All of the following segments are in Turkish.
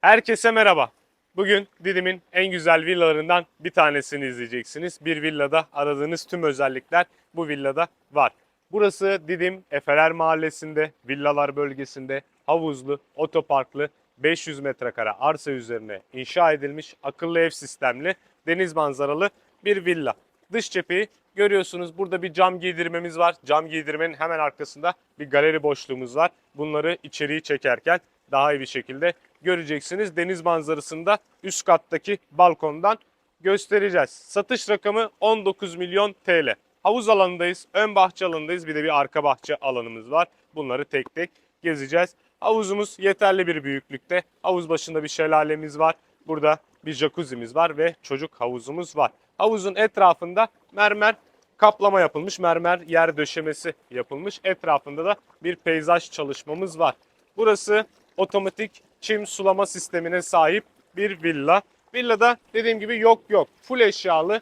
Herkese merhaba. Bugün Didim'in en güzel villalarından bir tanesini izleyeceksiniz. Bir villada aradığınız tüm özellikler bu villada var. Burası Didim Efeler Mahallesi'nde, villalar bölgesinde, havuzlu, otoparklı, 500 metrekare arsa üzerine inşa edilmiş akıllı ev sistemli, deniz manzaralı bir villa. Dış cepheyi görüyorsunuz. Burada bir cam giydirmemiz var. Cam giydirmenin hemen arkasında bir galeri boşluğumuz var. Bunları içeriği çekerken daha iyi bir şekilde göreceksiniz. Deniz manzarasını da üst kattaki balkondan göstereceğiz. Satış rakamı 19 milyon TL. Havuz alanındayız, ön bahçe alanındayız. Bir de bir arka bahçe alanımız var. Bunları tek tek gezeceğiz. Havuzumuz yeterli bir büyüklükte. Havuz başında bir şelalemiz var. Burada bir jacuzzi'miz var ve çocuk havuzumuz var. Havuzun etrafında mermer kaplama yapılmış. Mermer yer döşemesi yapılmış. Etrafında da bir peyzaj çalışmamız var. Burası otomatik çim sulama sistemine sahip bir villa. Villada dediğim gibi yok yok. Full eşyalı.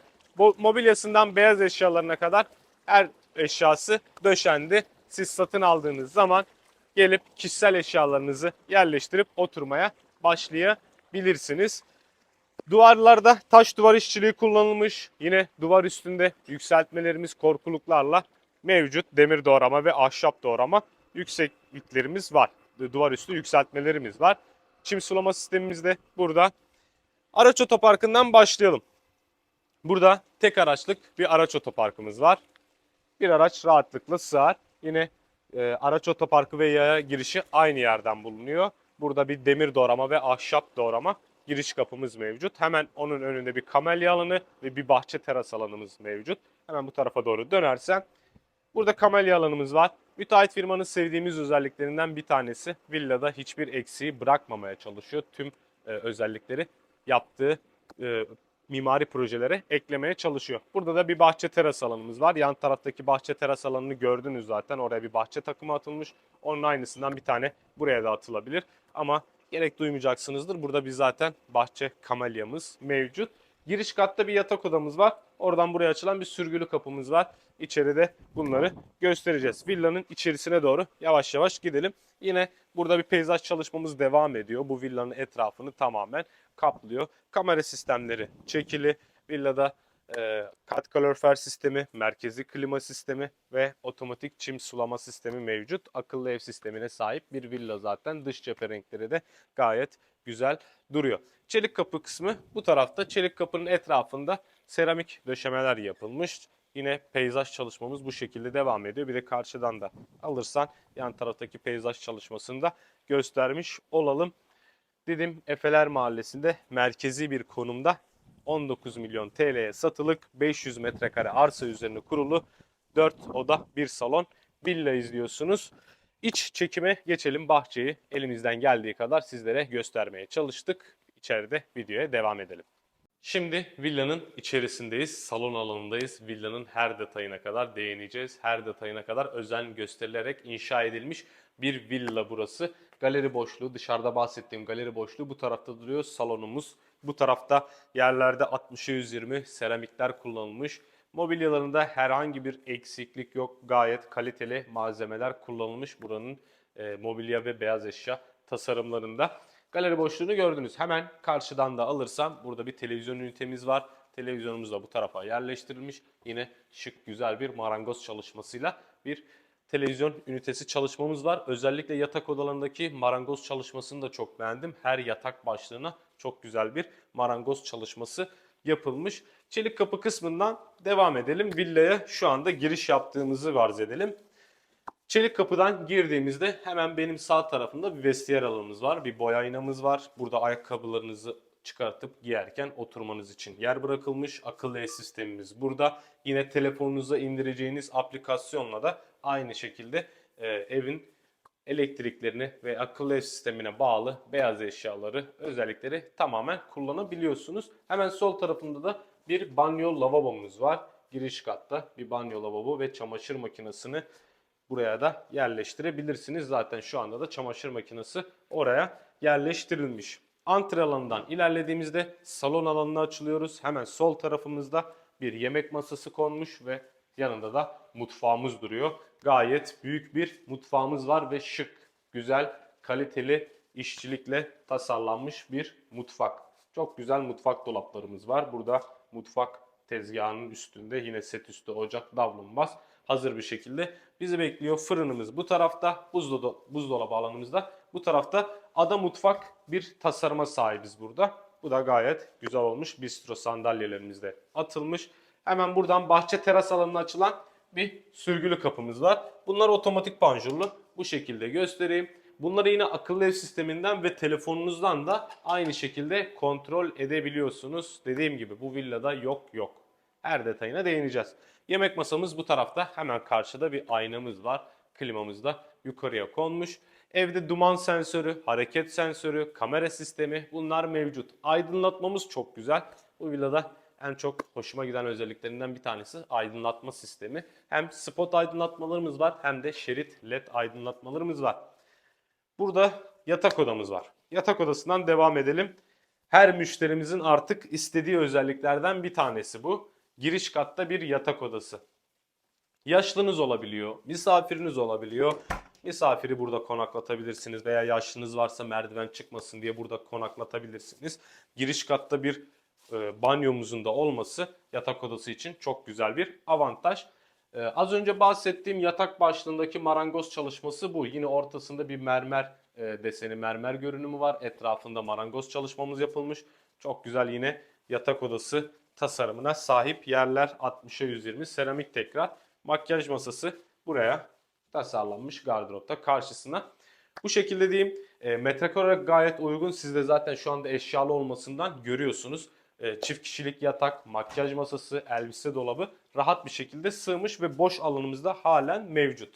Mobilyasından beyaz eşyalarına kadar her eşyası döşendi. Siz satın aldığınız zaman gelip kişisel eşyalarınızı yerleştirip oturmaya başlayabilirsiniz. Duvarlarda taş duvar işçiliği kullanılmış. Yine duvar üstünde yükseltmelerimiz korkuluklarla mevcut. Demir doğrama ve ahşap doğrama yüksekliklerimiz var. Duvar üstü yükseltmelerimiz var. Çim sulama sistemimiz de burada. Araç otoparkından başlayalım. Burada tek araçlık bir araç otoparkımız var. Bir araç rahatlıkla sığar. Yine e, araç otoparkı ve yaya girişi aynı yerden bulunuyor. Burada bir demir doğrama ve ahşap doğrama giriş kapımız mevcut. Hemen onun önünde bir kamelya alanı ve bir bahçe teras alanımız mevcut. Hemen bu tarafa doğru dönersen burada kamelya alanımız var. Müteahhit firmanın sevdiğimiz özelliklerinden bir tanesi villada hiçbir eksiği bırakmamaya çalışıyor. Tüm e, özellikleri yaptığı e, mimari projelere eklemeye çalışıyor. Burada da bir bahçe teras alanımız var. Yan taraftaki bahçe teras alanını gördünüz zaten. Oraya bir bahçe takımı atılmış. Onun aynısından bir tane buraya da atılabilir. Ama gerek duymayacaksınızdır. Burada bir zaten bahçe kamelyamız mevcut. Giriş katta bir yatak odamız var. Oradan buraya açılan bir sürgülü kapımız var. İçeride bunları göstereceğiz. Villanın içerisine doğru yavaş yavaş gidelim. Yine burada bir peyzaj çalışmamız devam ediyor. Bu villanın etrafını tamamen kaplıyor. Kamera sistemleri çekili. Villada e, kat kalorifer sistemi, merkezi klima sistemi ve otomatik çim sulama sistemi mevcut. Akıllı ev sistemine sahip bir villa zaten. Dış cephe renkleri de gayet güzel duruyor. Çelik kapı kısmı bu tarafta. Çelik kapının etrafında seramik döşemeler yapılmış. Yine peyzaj çalışmamız bu şekilde devam ediyor. Bir de karşıdan da alırsan yan taraftaki peyzaj çalışmasını da göstermiş olalım. Didim Efeler Mahallesi'nde merkezi bir konumda 19 milyon TL'ye satılık 500 metrekare arsa üzerine kurulu 4 oda 1 salon villa izliyorsunuz. İç çekime geçelim bahçeyi elimizden geldiği kadar sizlere göstermeye çalıştık. İçeride videoya devam edelim. Şimdi villanın içerisindeyiz, salon alanındayız. Villanın her detayına kadar değineceğiz. Her detayına kadar özen gösterilerek inşa edilmiş bir villa burası. Galeri boşluğu, dışarıda bahsettiğim galeri boşluğu bu tarafta duruyor salonumuz. Bu tarafta yerlerde 60'a 120 seramikler kullanılmış. Mobilyalarında herhangi bir eksiklik yok. Gayet kaliteli malzemeler kullanılmış buranın e, mobilya ve beyaz eşya tasarımlarında. Galeri boşluğunu gördünüz. Hemen karşıdan da alırsam burada bir televizyon ünitemiz var. Televizyonumuz da bu tarafa yerleştirilmiş. Yine şık güzel bir marangoz çalışmasıyla bir televizyon ünitesi çalışmamız var. Özellikle yatak odalarındaki marangoz çalışmasını da çok beğendim. Her yatak başlığına çok güzel bir marangoz çalışması yapılmış. Çelik kapı kısmından devam edelim. Villaya şu anda giriş yaptığımızı varz edelim. Çelik kapıdan girdiğimizde hemen benim sağ tarafımda bir vestiyer alanımız var. Bir boy aynamız var. Burada ayakkabılarınızı çıkartıp giyerken oturmanız için yer bırakılmış. Akıllı ev sistemimiz burada. Yine telefonunuza indireceğiniz aplikasyonla da aynı şekilde e, evin elektriklerini ve akıllı ev sistemine bağlı beyaz eşyaları, özellikleri tamamen kullanabiliyorsunuz. Hemen sol tarafında da bir banyo lavabomuz var. Giriş katta bir banyo lavabo ve çamaşır makinesini buraya da yerleştirebilirsiniz. Zaten şu anda da çamaşır makinesi oraya yerleştirilmiş. Antre alanından ilerlediğimizde salon alanına açılıyoruz. Hemen sol tarafımızda bir yemek masası konmuş ve yanında da mutfağımız duruyor. Gayet büyük bir mutfağımız var ve şık, güzel, kaliteli işçilikle tasarlanmış bir mutfak. Çok güzel mutfak dolaplarımız var. Burada mutfak tezgahının üstünde yine set üstü ocak davlumbaz hazır bir şekilde bizi bekliyor. Fırınımız bu tarafta, buzdo buzdolabı alanımızda. Bu tarafta ada mutfak bir tasarıma sahibiz burada. Bu da gayet güzel olmuş. Bistro sandalyelerimiz de atılmış. Hemen buradan bahçe teras alanına açılan bir sürgülü kapımız var. Bunlar otomatik panjurlu. Bu şekilde göstereyim. Bunları yine akıllı ev sisteminden ve telefonunuzdan da aynı şekilde kontrol edebiliyorsunuz. Dediğim gibi bu villada yok yok. Her detayına değineceğiz. Yemek masamız bu tarafta. Hemen karşıda bir aynamız var. Klimamız da yukarıya konmuş. Evde duman sensörü, hareket sensörü, kamera sistemi bunlar mevcut. Aydınlatmamız çok güzel. Bu villada en çok hoşuma giden özelliklerinden bir tanesi aydınlatma sistemi. Hem spot aydınlatmalarımız var hem de şerit led aydınlatmalarımız var. Burada yatak odamız var. Yatak odasından devam edelim. Her müşterimizin artık istediği özelliklerden bir tanesi bu. Giriş katta bir yatak odası. Yaşlınız olabiliyor, misafiriniz olabiliyor. Misafiri burada konaklatabilirsiniz veya yaşlınız varsa merdiven çıkmasın diye burada konaklatabilirsiniz. Giriş katta bir e, banyomuzun da olması yatak odası için çok güzel bir avantaj. E, az önce bahsettiğim yatak başlığındaki marangoz çalışması bu. Yine ortasında bir mermer e, deseni, mermer görünümü var. Etrafında marangoz çalışmamız yapılmış. Çok güzel yine yatak odası tasarımına sahip yerler 60'a 120 seramik tekrar. Makyaj masası buraya tasarlanmış gardıropta karşısına. Bu şekilde diyeyim e, metrekare olarak gayet uygun. Siz de zaten şu anda eşyalı olmasından görüyorsunuz. E, çift kişilik yatak, makyaj masası, elbise dolabı rahat bir şekilde sığmış ve boş alanımızda halen mevcut.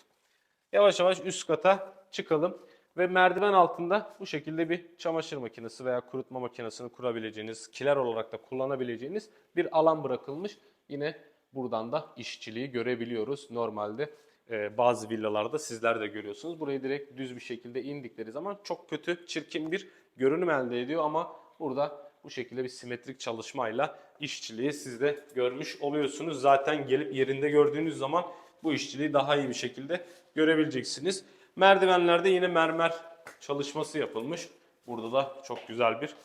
Yavaş yavaş üst kata çıkalım ve merdiven altında bu şekilde bir çamaşır makinesi veya kurutma makinesini kurabileceğiniz, kiler olarak da kullanabileceğiniz bir alan bırakılmış. Yine buradan da işçiliği görebiliyoruz. Normalde e, bazı villalarda sizler de görüyorsunuz. Burayı direkt düz bir şekilde indikleri zaman çok kötü, çirkin bir görünüm elde ediyor ama burada bu şekilde bir simetrik çalışmayla işçiliği siz de görmüş oluyorsunuz. Zaten gelip yerinde gördüğünüz zaman bu işçiliği daha iyi bir şekilde görebileceksiniz. Merdivenlerde yine mermer çalışması yapılmış. Burada da çok güzel bir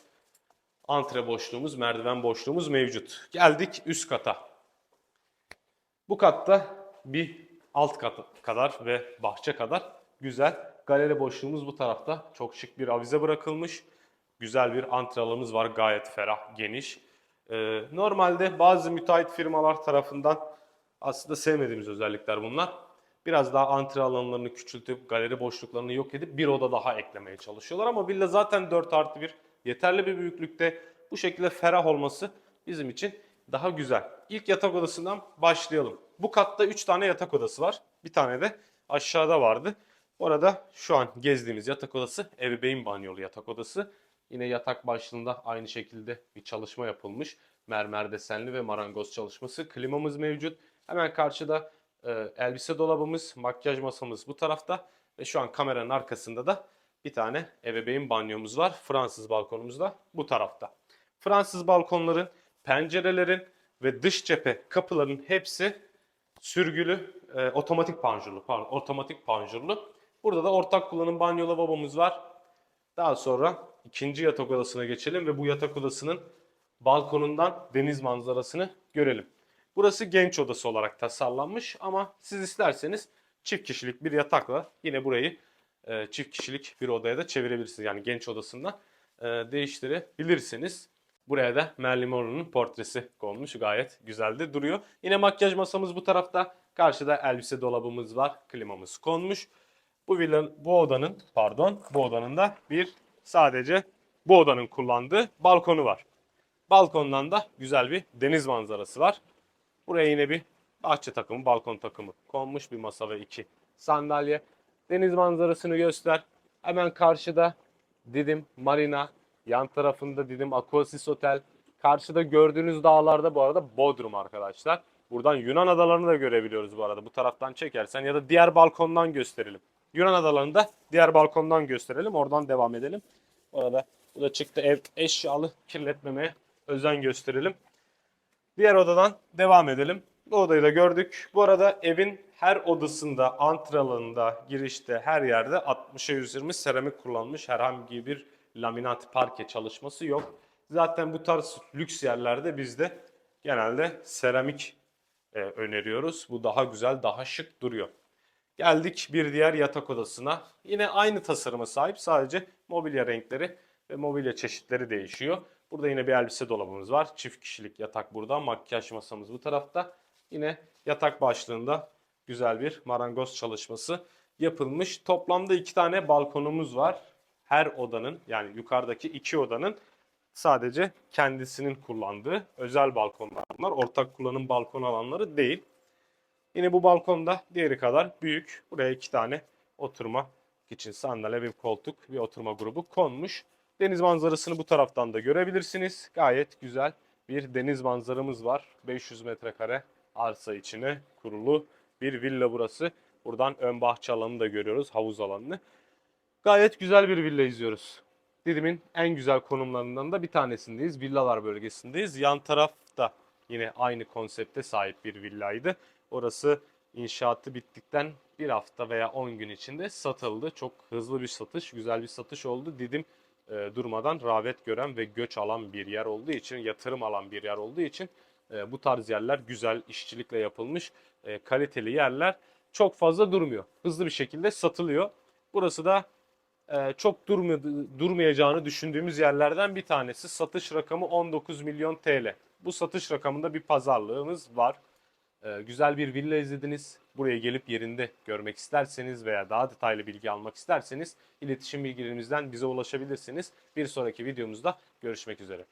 antre boşluğumuz, merdiven boşluğumuz mevcut. Geldik üst kata. Bu katta bir alt kat kadar ve bahçe kadar güzel. Galeri boşluğumuz bu tarafta. Çok şık bir avize bırakılmış. Güzel bir antre alanımız var. Gayet ferah, geniş. Ee, normalde bazı müteahhit firmalar tarafından aslında sevmediğimiz özellikler bunlar. Biraz daha antre alanlarını küçültüp galeri boşluklarını yok edip bir oda daha eklemeye çalışıyorlar. Ama villa zaten 4 artı 1 yeterli bir büyüklükte. Bu şekilde ferah olması bizim için daha güzel. İlk yatak odasından başlayalım. Bu katta 3 tane yatak odası var. Bir tane de aşağıda vardı. Orada şu an gezdiğimiz yatak odası ebeveyn banyolu yatak odası. Yine yatak başlığında aynı şekilde bir çalışma yapılmış. Mermer desenli ve marangoz çalışması. Klimamız mevcut. Hemen karşıda e, elbise dolabımız, makyaj masamız bu tarafta. Ve şu an kameranın arkasında da bir tane ebeveyn banyomuz var. Fransız balkonumuz da bu tarafta. Fransız balkonların, pencerelerin ve dış cephe kapıların hepsi sürgülü, e, otomatik panjurlu, pardon, otomatik panjurlu. Burada da ortak kullanım banyo lavabomuz var. Daha sonra ikinci yatak odasına geçelim ve bu yatak odasının balkonundan deniz manzarasını görelim. Burası genç odası olarak tasarlanmış ama siz isterseniz çift kişilik bir yatakla yine burayı e, çift kişilik bir odaya da çevirebilirsiniz. Yani genç odasından e, değiştirebilirsiniz. Buraya da Marilyn Monroe'nun portresi konmuş. Gayet güzel de duruyor. Yine makyaj masamız bu tarafta. Karşıda elbise dolabımız var. Klimamız konmuş. Bu villanın, bu odanın, pardon, bu odanın da bir sadece bu odanın kullandığı balkonu var. Balkondan da güzel bir deniz manzarası var. Buraya yine bir bahçe takımı, balkon takımı konmuş bir masa ve iki sandalye. Deniz manzarasını göster. Hemen karşıda Didim Marina, yan tarafında Didim Aquasis Otel. Karşıda gördüğünüz dağlarda bu arada Bodrum arkadaşlar. Buradan Yunan adalarını da görebiliyoruz bu arada. Bu taraftan çekersen ya da diğer balkondan gösterelim. Yunan adalarını da diğer balkondan gösterelim. Oradan devam edelim. Orada bu da çıktı ev eşyalı kirletmemeye özen gösterelim. Diğer odadan devam edelim. Bu odayı da gördük. Bu arada evin her odasında, antralarında, girişte, her yerde 60'a 120 seramik kullanmış. Herhangi bir laminat parke çalışması yok. Zaten bu tarz lüks yerlerde bizde genelde seramik e, öneriyoruz. Bu daha güzel, daha şık duruyor. Geldik bir diğer yatak odasına. Yine aynı tasarıma sahip sadece mobilya renkleri ve mobilya çeşitleri değişiyor. Burada yine bir elbise dolabımız var. Çift kişilik yatak burada. Makyaj masamız bu tarafta. Yine yatak başlığında güzel bir marangoz çalışması yapılmış. Toplamda iki tane balkonumuz var. Her odanın yani yukarıdaki iki odanın sadece kendisinin kullandığı özel balkonlar bunlar. Ortak kullanım balkon alanları değil. Yine bu balkonda diğeri kadar büyük. Buraya iki tane oturma için sandalye, bir koltuk, bir oturma grubu konmuş. Deniz manzarasını bu taraftan da görebilirsiniz. Gayet güzel bir deniz manzaramız var. 500 metrekare arsa içine kurulu bir villa burası. Buradan ön bahçe alanını da görüyoruz, havuz alanını. Gayet güzel bir villa izliyoruz. Didim'in en güzel konumlarından da bir tanesindeyiz. Villalar bölgesindeyiz. Yan taraf da yine aynı konsepte sahip bir villaydı. Orası inşaatı bittikten bir hafta veya 10 gün içinde satıldı. Çok hızlı bir satış, güzel bir satış oldu. Didim e, durmadan rağbet gören ve göç alan bir yer olduğu için, yatırım alan bir yer olduğu için e, bu tarz yerler güzel işçilikle yapılmış, e, kaliteli yerler çok fazla durmuyor. Hızlı bir şekilde satılıyor. Burası da e, çok durmadı, durmayacağını düşündüğümüz yerlerden bir tanesi. Satış rakamı 19 milyon TL. Bu satış rakamında bir pazarlığımız var. E, güzel bir villa izlediniz. Buraya gelip yerinde görmek isterseniz veya daha detaylı bilgi almak isterseniz iletişim bilgilerimizden bize ulaşabilirsiniz. Bir sonraki videomuzda görüşmek üzere.